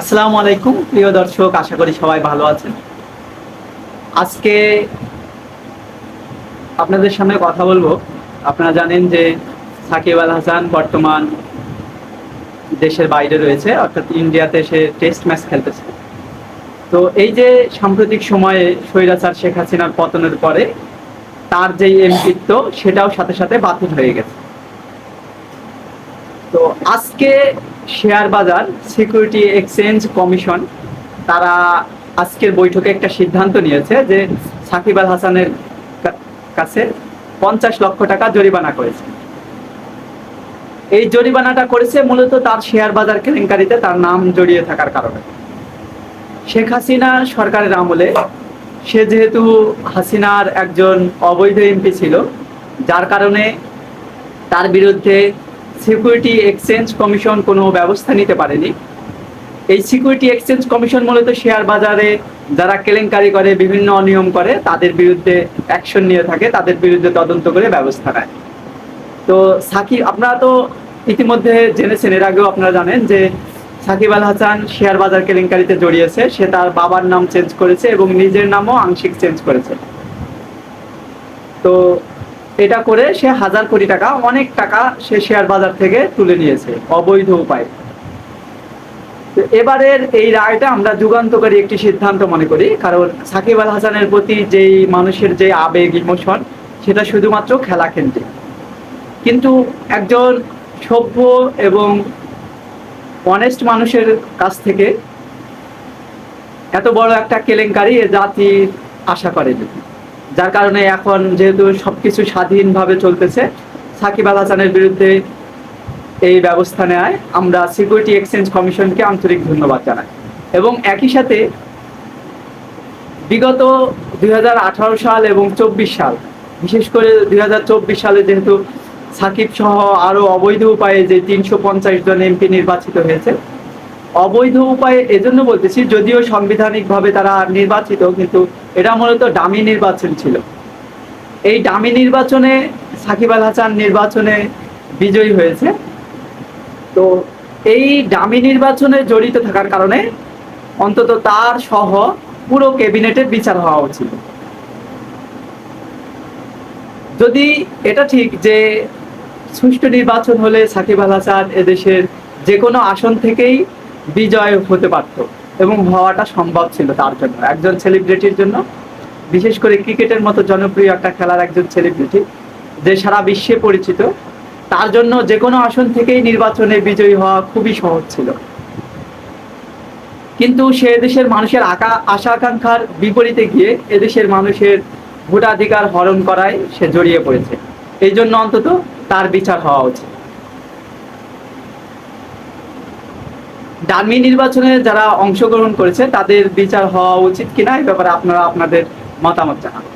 আসসালামু আলাইকুম, প্রিয় দর্শক, আশা করি সবাই ভালো আছেন। আজকে আপনাদের সামনে কথা বলব। আপনারা জানেন যে সাকিব আল হাসান বর্তমান দেশের বাইরে রয়েছে, অর্থাৎ ইন্ডিয়াতে সে টেস্ট ম্যাচ খেলতেছে। তো এই যে সাম্প্রতিক সময়ে স্বৈরাচার শেখ হাসিনার পতনের পরে তার যে এমপিত্ব, সেটাও সাথে সাথে বাতিল হয়ে গেছে। তো আজকে শেয়ার বাজার সিকিউরিটি এক্সচেঞ্জ কমিশন, তারা আজকের বৈঠকে একটা সিদ্ধান্ত নিয়েছে যে সাকিব আল হাসানের কাছে পঞ্চাশ লক্ষ টাকা জরিমানা করেছে। এই জরিমানাটা করেছে মূলত তার শেয়ার বাজার কেলেঙ্কারিতে তার নাম জড়িয়ে থাকার কারণে। শেখ হাসিনা সরকারের আমলে সে যেহেতু হাসিনার একজন অবৈধ এমপি ছিল, যার কারণে তার বিরুদ্ধে সিকিউরিটি এক্সচেঞ্জ কমিশন কোনো ব্যবস্থা নিতে পারেনি। এই সিকিউরিটি এক্সচেঞ্জ কমিশন মূলত শেয়ার বাজারে যারা কেলেঙ্কারি করে, বিভিন্ন অনিয়ম করে, তাদের বিরুদ্ধে অ্যাকশন নিয়ে থাকে, তাদের বিরুদ্ধে তদন্ত করে ব্যবস্থা নেয়। তো সাকিব, আপনারা তো ইতিমধ্যে জেনেছেন, এর আগেও আপনারা জানেন যে সাকিব আল হাসান শেয়ার বাজার কেলেঙ্কারিতে জড়িয়েছে, সে তার বাবার নাম চেঞ্জ করেছে এবং নিজের নামও আংশিক চেঞ্জ করেছে। তো এটা করে সে হাজার কোটি টাকা, অনেক টাকা সে শেয়ার বাজার থেকে তুলে নিয়েছে, অবৈধ উপায়। এবারের এই রায়টা আমরা যুগান্তকারী একটি সিদ্ধান্ত মনে করি, কারণ সাকিব আল হাসানের প্রতি যেই মানুষের যে আবেগ, ইমোশন, সেটা শুধুমাত্র খেলা কেন্দ্রিক। কিন্তু একজন সভ্য এবং অনেস্ট মানুষের কাছ থেকে এত বড় একটা কেলেঙ্কারি এ জাতি আশা করেনি। যার কারণে এখন যেহেতু সবকিছু স্বাধীনভাবে চলতেছে, সাকিব আল হাসানের বিরুদ্ধে এই ব্যবস্থা নেয় আমরা সিকিউরিটি এক্সচেঞ্জ কমিশনকে আন্তরিক ধন্যবাদ জানাই। এবং একই সাথে বিগত দুই হাজার আঠারো সাল এবং চব্বিশ সাল, বিশেষ করে দুই হাজার চব্বিশ সালে যেহেতু সাকিব সহ আরও অবৈধ উপায়ে যে তিনশো পঞ্চাশ জন এমপি নির্বাচিত হয়েছে অবৈধ উপায়ে এজন্য বলতেছি, যদিও সাংবিধানিকভাবে তারা নির্বাচিত, কিন্তু এটা মূলত ডামি নির্বাচন ছিল। এই ডামি নির্বাচনে সাকিব আল হাসান নির্বাচনে বিজয়ী হয়েছে। তো এই ডামি নির্বাচনে জড়িত থাকার কারণে অন্তত তার সহ পুরো ক্যাবিনেটের বিচার হওয়া উচিত। যদি এটা ঠিক যে সুষ্ঠু নির্বাচন হলে সাকিব আল হাসান এদেশের যে কোনো আসন থেকেই বিজয় হতে পারত এবং হওয়াটা সম্ভব ছিল তার জন্য। একজন সেলিব্রিটির জন্য, বিশেষ করে ক্রিকেটের মতো জনপ্রিয় একটা খেলার একজন সেলিব্রিটি যে সারা বিশ্বে পরিচিত, তার জন্য যে কোনো আসন থেকেই নির্বাচনে বিজয়ী হওয়া খুবই সহজ ছিল। কিন্তু সে দেশের মানুষের আকা, আশা আকাঙ্ক্ষার বিপরীতে গিয়ে এদেশের মানুষের ভোটাধিকার হরণ করায় সে জড়িয়ে পড়েছে। এই জন্য অন্তত তার বিচার হওয়া উচিত। ডামি নির্বাচনে যারা অংশগ্রহণ করেছে, তাদের বিচার হওয়া উচিত কিনা, এই ব্যাপারে আপনারা আপনাদের মতামত জানান।